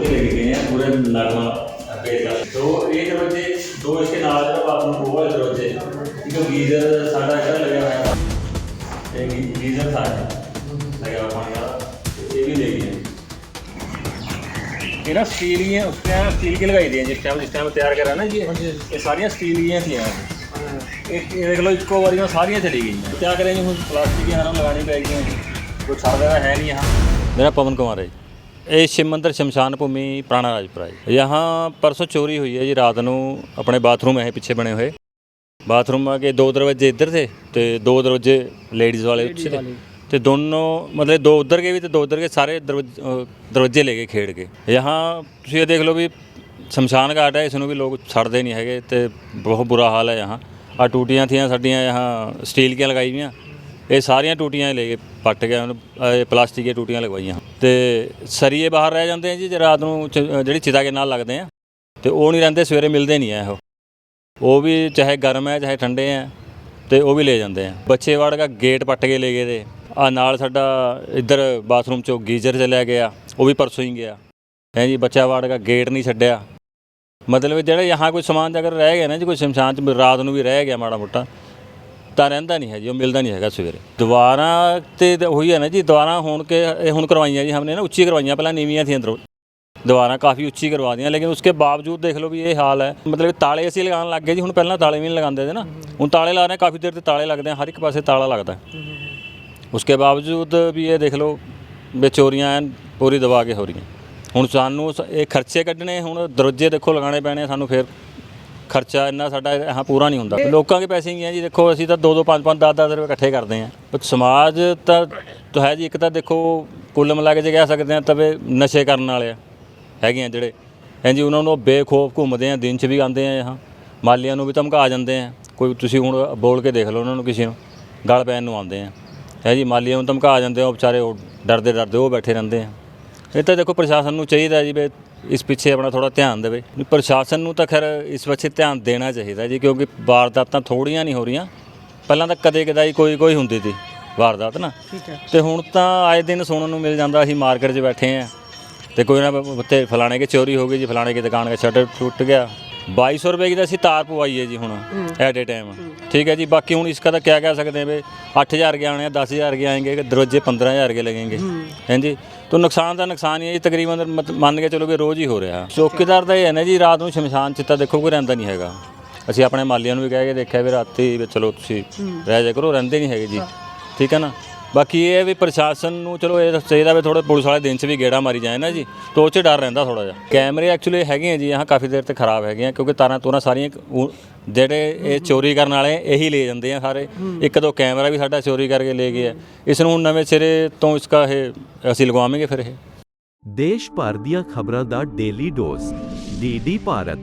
लेके गए हैं पूरे नागमा पेट का तो एक दरवाजे दो इसके नाल जो बाथरूम वो है दरवाजे एक गीजर साढ़ा इधर लगा हुआ है एक गीजर साढ़ा लगा हुआ पानी वाला ये भी ले गए ये ना स्टील ही है उसने स्टील की लगाई दी है जिस टाइम जिस टाइम तैयार करा ना ये ये सारियाँ स्टील ही थी एक देख लो इसको बारी में सारियाँ चली गई हैं क्या करेंगे कुछ प्लास्टिक की आराम लगानी पड़ेगी कुछ सारा है नहीं यहाँ मेरा पवन कुमार है ਇਹ ਸ਼ਿਵ ਮੰਦਰ ਸ਼ਮਸ਼ਾਨ ਭੂਮੀ ਪੁਰਾਣਾ ਰਾਜਪੁਰਾ ਜੀ। ਯਹਾਂ ਪਰਸੋਂ ਚੋਰੀ ਹੋਈ ਹੈ ਜੀ ਰਾਤ ਨੂੰ ਆਪਣੇ ਬਾਥਰੂਮ ਹੈ ਪਿੱਛੇ ਬਣੇ ਹੋਏ। ਬਾਥਰੂਮ ਆ ਕੇ ਦੋ ਦਰਵਾਜ਼ੇ ਇੱਧਰ ਥੇ ਤੇ ਦੋ ਦਰਵਾਜ਼ੇ ਲੇਡੀਜ਼ ਵਾਲੇ ਉੱਚੇ ਥੇ ਤੇ ਦੋਨੋਂ ਮਤਲਬ ਦੋ ਉੱਧਰ ਕੇ ਵੀ ਤੇ ਦੋ ਉੱਧਰ ਕੇ ਸਾਰੇ ਦਰਵਾਜ਼ੇ ਲੈ ਕੇ ਖੇਡ ਕੇ ਯਹਾਂ ਤੁਸੀਂ ਇਹ ਦੇਖ ਲਓ ਵੀ ਸ਼ਮਸ਼ਾਨ ਘਾਟ ਹੈ ਇਸ ਨੂੰ ਵੀ ਲੋਕ ਛੱਡਦੇ ਨਹੀਂ ਹੈਗੇ ਤੇ ਬਹੁਤ ਬੁਰਾ ਹਾਲ ਹੈ ਯਹਾਂ। ਆ ਟੂਟੀਆਂ ਥੀਆਂ ਸਾਡੀਆਂ ਯਹਾਂ ਸਟੀਲ ਦੀਆਂ ਲਗਾਈ ਵੀਆਂ ਇਹ ਸਾਰੀਆਂ ਟੂਟੀਆਂ ਲੈ ਕੇ ਪੱਟ ਗਿਆ, ਉਹਨੂੰ ਇਹ ਪਲਾਸਟਿਕ ਦੀਆਂ ਟੂਟੀਆਂ ਲਗਵਾਈਆਂ। ਤੇ ਸਰੀਏ ਬਾਹਰ ਰਹਿ ਜਾਂਦੇ ਆ ਜੀ, ਜੇ ਰਾਤ ਨੂੰ ਚ- ਜਿਹੜੀ ਚਿਤਾ ਕੇ ਨਾਲ ਲੱਗਦੇ ਆ, ਤੇ ਉਹ ਨਹੀਂ ਰਹਿੰਦੇ, ਸਵੇਰੇ ਮਿਲਦੇ ਨਹੀਂ ਆ ਉਹ ਉਹ ਵੀ ਚਾਹੇ ਗਰਮ ਹੈ, ਚਾਹੇ ਠੰਡੇ ਹੈ ਤੇ ਉਹ ਵੀ ਲੈ ਜਾਂਦੇ ਆ। ਬੱਚੇ ਵਾੜ ਦਾ ਗੇਟ ਪੱਟ ਕੇ ਲੈ ਗਏ ਦੇ ਆ ਨਾਲ ਸਾਡਾ ਇੱਧਰ ਬਾਥਰੂਮ ਚੋਂ ਗੀਜ਼ਰ ਚਲਿਆ ਗਿਆ, ਉਹ ਵੀ ਪਰਸੋਂ ਹੀ ਗਿਆ। ਹੈ ਜੀ, ਬੱਚਾ ਵਾੜ ਦਾ ਗੇਟ ਨਹੀਂ ਛੱਡਿਆ। ਮਤਲਬ ਜਿਹੜਾ यहाँ ਕੋਈ ਸਮਾਨ ਜੇ ਅਗਰ ਰਹਿ ਗਿਆ ਨਾ ਜੀ, ਕੋਈ ਸ਼ਮਸ਼ਾਨ ਚ, ਰਾਤ ਨੂੰ ਵੀ ਰਹਿ ਗਿਆ ਮਾੜਾ ਮੋਟਾ ਤਾਂ ਰਹਿੰਦਾ ਨਹੀਂ ਹੈ ਜੀ ਉਹ ਮਿਲਦਾ ਨਹੀਂ ਹੈਗਾ ਸਵੇਰੇ। ਦੁਬਾਰਾ ਤੇ ਤਾਂ ਉਹੀ ਹੈ ਨਾ ਜੀ ਦੁਬਾਰਾ ਹੁਣ ਕੇ ਇਹ ਹੁਣ ਕਰਵਾਈਆਂ ਜੀ ਹਮਨੇ ਨਾ ਉੱਚੀ ਕਰਵਾਈਆਂ ਪਹਿਲਾਂ ਨੀਵੀਆਂ ਸੀ ਅੰਦਰੋਂ। ਦੁਬਾਰਾ ਕਾਫੀ ਉੱਚੀ ਕਰਵਾ ਦੀਆਂ ਲੇਕਿਨ ਉਸਕੇ ਬਾਵਜੂਦ ਦੇਖ ਲਓ ਵੀ ਇਹ ਹਾਲ ਹੈ। ਮਤਲਬ ਤਾਲੇ ਅਸੀਂ ਲਗਾਉਣ ਲੱਗ ਗਏ ਜੀ ਹੁਣ ਪਹਿਲਾਂ ਤਾਲੇ ਵੀ ਨਹੀਂ ਲਗਾਉਂਦੇ ਸੀ ਨਾ। ਹੁਣ ਤਾਲੇ ਲਾ ਰਹੇ ਹਾਂ, ਕਾਫੀ ਦੇਰ ਤੇ ਤਾਲੇ ਲੱਗਦੇ ਆ ਹਰ ਇੱਕ ਪਾਸੇ ਤਾਲਾ ਲੱਗਦਾ। ਉਸਕੇ ਬਾਵਜੂਦ ਵੀ ਇਹ ਦੇਖ ਲਓ ਬੇਚੋਰੀਆਂ ਐਨ ਪੂਰੀ ਦਬਾ ਕੇ ਹੋ ਰਹੀਆਂ। ਹੁਣ ਸਾਨੂੰ ਸ- ਇਹ ਖਰਚੇ ਕੱਢਣੇ ਹੁਣ ਦਰਵਾਜ਼ੇ ਦੇਖੋ ਲਗਾਉਣੇ ਪੈਣੇ ਸਾਨੂੰ ਫਿਰ। ਖਰਚਾ ਇੰਨਾ ਸਾਡਾ ਹਾਂ ਪੂਰਾ ਨਹੀਂ ਹੁੰਦਾ। ਲੋਕਾਂ ਦੇ ਪੈਸੇ ਹੀ ਆ ਜੀ, ਦੇਖੋ ਅਸੀਂ ਤਾਂ 2 2 5 5 10 10 ਰੁਪਏ ਇਕੱਠੇ ਕਰਦੇ ਆਂ। ਪਰ ਸਮਾਜ ਤਾਂ ਤਾਂ ਹੈ ਜੀ, ਇੱਕ ਤਾਂ ਦੇਖੋ ਕੁੱਲ ਮਿਲਾ ਕੇ ਜੇ ਕਹਿ ਸਕਦੇ ਆ ਤਵੇ ਨਸ਼ੇ ਕਰਨ ਵਾਲੇ ਆ, ਹੈਗੇ ਆ ਜਿਹੜੇ। ਹੈਂ ਜੀ, ਉਹਨਾਂ ਨੂੰ ਉਹ ਬੇਖੌਫ ਘੁੰਮਦੇ ਆ, ਦਿਨ 'ਚ ਵੀ ਆਉਂਦੇ ਆ ਹਾਂ ਮਾਲੀਆਂ ਨੂੰ ਵੀ ਧਮਕਾ ਜਾਂਦੇ ਆ। ਕੋਈ ਤੁਸੀਂ ਹੁਣ ਬੋਲ ਕੇ ਦੇਖ ਲਓ ਉਹਨਾਂ ਨੂੰ ਕਿਸੇ ਨੂੰ, ਗਲ ਪੈਣ ਨੂੰ ਆਉਂਦੇ ਆ। ਹੈ ਜੀ, ਮਾਲੀਆਂ ਨੂੰ ਧਮਕਾ ਜਾਂਦੇ ਆ ਵਿਚਾਰੇ ਉਹ ਡਰਦੇ ਡਰਦੇ ਉਹ ਬੈਠੇ ਰਹਿੰਦੇ ਆ। ਇਹ ਤਾਂ ਦੇਖੋ ਪ੍ਰਸ਼ਾਸਨ ਨੂੰ ਚਾਹੀਦਾ ਜੀ ਵੀ ਇਸ ਪਿੱਛੇ ਆਪਣਾ ਥੋੜਾ ਧਿਆਨ ਦੇਵੇ। ਪ੍ਰਸ਼ਾਸਨ ਨੂੰ ਤਾਂ ਖੈਰ ਇਸ ਪਿੱਛੇ ਧਿਆਨ ਦੇਣਾ ਚਾਹੀਦਾ ਜੀ ਕਿਉਂਕਿ ਵਾਰਦਾਤਾਂ ਥੋੜੀਆਂ ਨਹੀਂ ਹੋ ਰਹੀਆਂ। ਪਹਿਲਾਂ ਤਾਂ ਕਦੇ ਕਦਾਈ ਕੋਈ ਕੋਈ ਹੁੰਦੀ ਸੀ ਵਾਰਦਾਤ ਨਾ। ਠੀਕ ਤੇ ਹੁਣ ਤਾਂ ਆਏ ਦਿਨ ਸੁਣਨ ਨੂੰ ਮਿਲ ਜਾਂਦਾ ਅਸੀਂ ਮਾਰਕੀਟ 'ਚ ਬੈਠੇ ਆ ਤੇ ਕੋਈ ਨਾ ਉੱਥੇ ਫਲਾਣੇ ਕੇ ਚੋਰੀ ਹੋ ਗਈ ਜੀ ਫਲਾਣੇ ਕੇ ਦੁਕਾਨ ਦਾ ਸ਼ਟਰ ਟੁੱਟ ਗਿਆ। 2200 ਰੁਪਏ ਦੀ ਅਸੀਂ ਤਾਰ ਪਵਾਈ ਹੈ ਜੀ ਹੁਣ ਐਟ ਏ ਟਾਈਮ। ਠੀਕ ਹੈ ਜੀ ਬਾਕੀ ਹੁਣ ਇਸ ਦਾ ਕਿਆ ਕਹਿ ਸਕਦੇ ਆ ਵੀ 8000 ਕੇ ਆਣੇ ਆ 10000 ਕੇ ਆਏਗੇ ਦਰੋਜੇ 15000 ਕੇ ਲੱਗेंगे ਹਾਂਜੀ ਤੋ ਨੁਕਸਾਨ ਦਾ ਨੁਕਸਾਨ ਹੀ ਹੈ ਜੀ ਤਕਰੀਬਨ ਮਤ- ਮੰਨ ਕੇ ਚਲੋ ਕਿ ਰੋਜ਼ ਹੀ ਹੋ ਰਿਹਾ। ਚੌਕੀਦਾਰ ਦਾ ਇਹ ਹੈ ਨਾ ਜੀ ਰਾਤ ਨੂੰ ਸ਼ਮਸ਼ਾਨ 'ਚ ਤਾਂ ਦੇਖੋ ਕੋਈ ਰਹਿੰਦਾ ਨਹੀਂ ਹੈਗਾ। ਅਸੀਂ ਆਪਣੇ ਮਾਲੀਆਂ ਨੂੰ ਵੀ ਕਹਿ ਕੇ ਦੇਖਿਆ ਵੀ ਰਾਤੀ ਵੀ ਚਲੋ ਤੁਸੀਂ ਰਹਿ ਜਾ ਕਰੋ ਰਹਿੰਦੇ ਨਹੀਂ ਹੈਗੇ ਜੀ। ਠੀਕ ਹੈ ਨਾ? ਬਾਕੀ ਇਹ ਹੈ ਵੀ ਪ੍ਰਸ਼ਾਸਨ ਨੂੰ ਚਲੋ ਇਹ ਚਾਹੀਦਾ ਵੀ ਥੋੜੇ ਪੁਲਿਸ ਵਾਲੇ ਦਿਨ 'ਚ ਵੀ ਗੇੜਾ ਮਾਰੀ ਜਾਏ ਨਾ ਜੀ ਤੋਂ ਉਹ 'ਚ ਡਰ ਰਹਿੰਦਾ ਥੋੜਾ ਜਿਹਾ। ਕੈਮਰੇ ਐਕਚੁਅਲੀ ਹੈਗੇ ਆ ਜੀ ਹਾਂ ਕਾਫੀ ਦੇਰ ਤੇ ਖਰਾਬ ਹੈਗੇ ਆ ਕਿਉਂਕਿ ਤਾਰਾਂ ਤੂਰਾਂ ਸਾਰੀਆਂ ਜਿਹੜੇ ਇਹ ਚੋਰੀ ਕਰਨ ਵਾਲੇ ਇਹੀ ਲੈ ਜਾਂਦੇ ਆ ਸਾਰੇ। ਇੱਕ ਦੋ ਕੈਮਰਾ ਵੀ ਸਾਡਾ ਚੋਰੀ ਕਰਕੇ ਲੈ ਗਏ ਆ ਇਸ ਨੂੰ ਹੁਣ ਨਵੇਂ ਸਿਰੇ ਤੋਂ ਇਸਕਾ ਇਹ ਅਸੀਂ ਲਗਵਾਵਾਂਗੇ ਫਿਰ ਇਹ। ਦੇਸ਼ ਭਰ ਦੀਆਂ ਖਬਰਾਂ ਦਾ ਡੇਲੀ ਡੋਜ਼ ਡੀਡੀ ਭਾਰਤ।